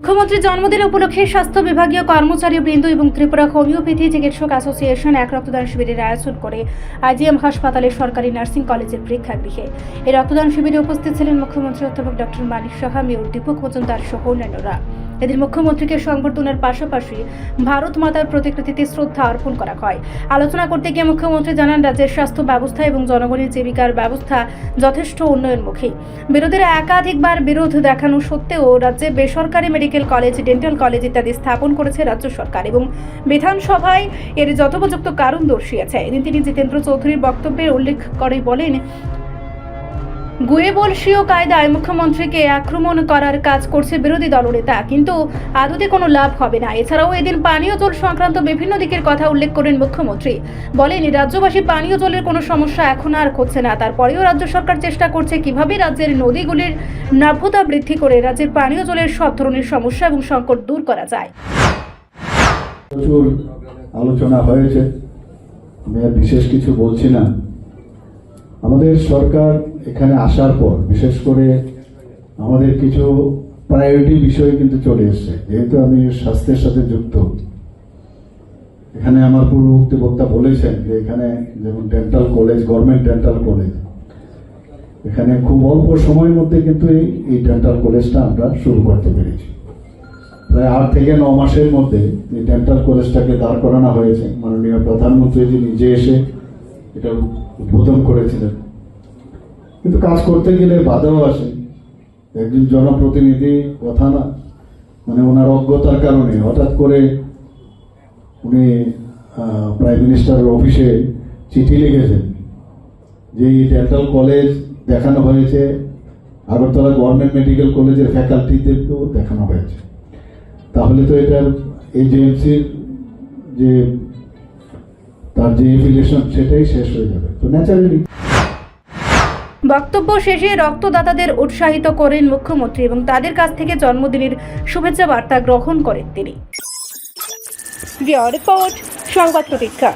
মুখ্যমন্ত্রীর জন্মদিন উপলক্ষে স্বাস্থ্য বিভাগীয় কর্মচারী বৃন্দ এবং ত্রিপুরা হোমিওপ্যাথি চিকিৎসক অ্যাসোসিয়েশন এক রক্তদান শিবিরের আয়োজন করে আইজিএম হাসপাতালের সরকারি নার্সিং কলেজের প্রেক্ষাগৃহে। এই রক্তদান শিবিরে উপস্থিত ছিলেন মুখ্যমন্ত্রী অধ্যাপক ডক্টর মানিক সাহা, মেয়র দীপক মজুমদার সহ অন্যান্যরা। এদিন মুখ্যমন্ত্রীকে সংবর্ধনার পাশাপাশি ভারত মাতার প্রতিকৃতিতে শ্রদ্ধা অর্পণ করা হয়। আলোচনা করতে গিয়ে মুখ্যমন্ত্রী জানান, রাজ্যের স্বাস্থ্য ব্যবস্থা এবং জনগণের জীবিকার ব্যবস্থা যথেষ্ট উন্নয়নমুখী। বিরোধীরা একাধিকবার বিরোধ দেখানো সত্ত্বেও রাজ্যে বেসরকারি মেডিকেল কলেজ, ডেন্টাল কলেজ ইত্যাদি স্থাপন করেছে রাজ্য সরকার এবং বিধানসভায় এর যথোপযুক্ত কারণ দর্শিয়েছে। এদিন তিনি জিতেন্দ্র চৌধুরীর বক্তব্যে উল্লেখ করে বলেন গুয়েবলসীয় কায়দায় মুখ্যমন্ত্রীকে আক্রমণ করার কাজ করছে বিরোধী দলনেতা কিন্তু আদতে কোনো লাভ হবে না। এছাড়াও এদিন পানীয় জল সংক্রান্ত বিভিন্ন দিকের কথা উল্লেখ করেন মুখ্যমন্ত্রী। বলেন, রাজ্যবাসী পানীয় জলের কোনো সমস্যা এখন আর হচ্ছে না। তারপরেও রাজ্য সরকার চেষ্টা করছে কীভাবে রাজ্যের নদীগুলির নাভ্যতা বৃদ্ধি করে রাজ্যের পানীয় জলের সব ধরনের সমস্যা এবং সংকট দূর করা যায়। আলোচনা হয়েছে। বিশেষ কিছু বলছি না। আমাদের সরকার এখানে আসার পর, বিশেষ করে আমাদের কিছু প্রায়োরিটি বিষয় কিন্তু চলে এসছে। যেহেতু আমি স্বাস্থ্যের সাথে যুক্ত, এখানে আমার পূর্ববর্তী বক্তা বলেছেন যে এখানে যেমন dental college government dental college এখানে খুব অল্প সময়ের মধ্যে কিন্তু এই এই ডেন্টাল কলেজটা আমরা শুরু করতে পেরেছি। প্রায় আট থেকে ন মাসের মধ্যে এই ডেন্টাল কলেজটাকে দাঁড় করানো হয়েছে। মাননীয় প্রধানমন্ত্রী নিজে এসে এটা উদ্বোধন করেছিলেন। কিন্তু কাজ করতে গেলে বাধাও আসে। একজন জনপ্রতিনিধি কথা না মানে ওনার অজ্ঞতার কারণে হঠাৎ করে উনি প্রাইম মিনিস্টারের অফিসে চিঠি লিখেছেন যে এই ডেন্টাল কলেজ দেখানো হয়েছে, আগরতলা গভর্নমেন্ট মেডিকেল কলেজের ফ্যাকাল্টিদেরকেও দেখানো হয়েছে। তাহলে তো এটার এজেন্সির যে তার যে এফিলিয়েশন সেটাই শেষ হয়ে যাবে। তো ন্যাচারালি বক্তব্য শেষে রক্তদাতাদের উৎসাহিত করেন মুখ্যমন্ত্রী এবং তাদের কাছ থেকে জন্মদিনের শুভেচ্ছা বার্তা গ্রহণ করেন তিনি। রিপোর্ট, সংবাদ প্রতীক্ষা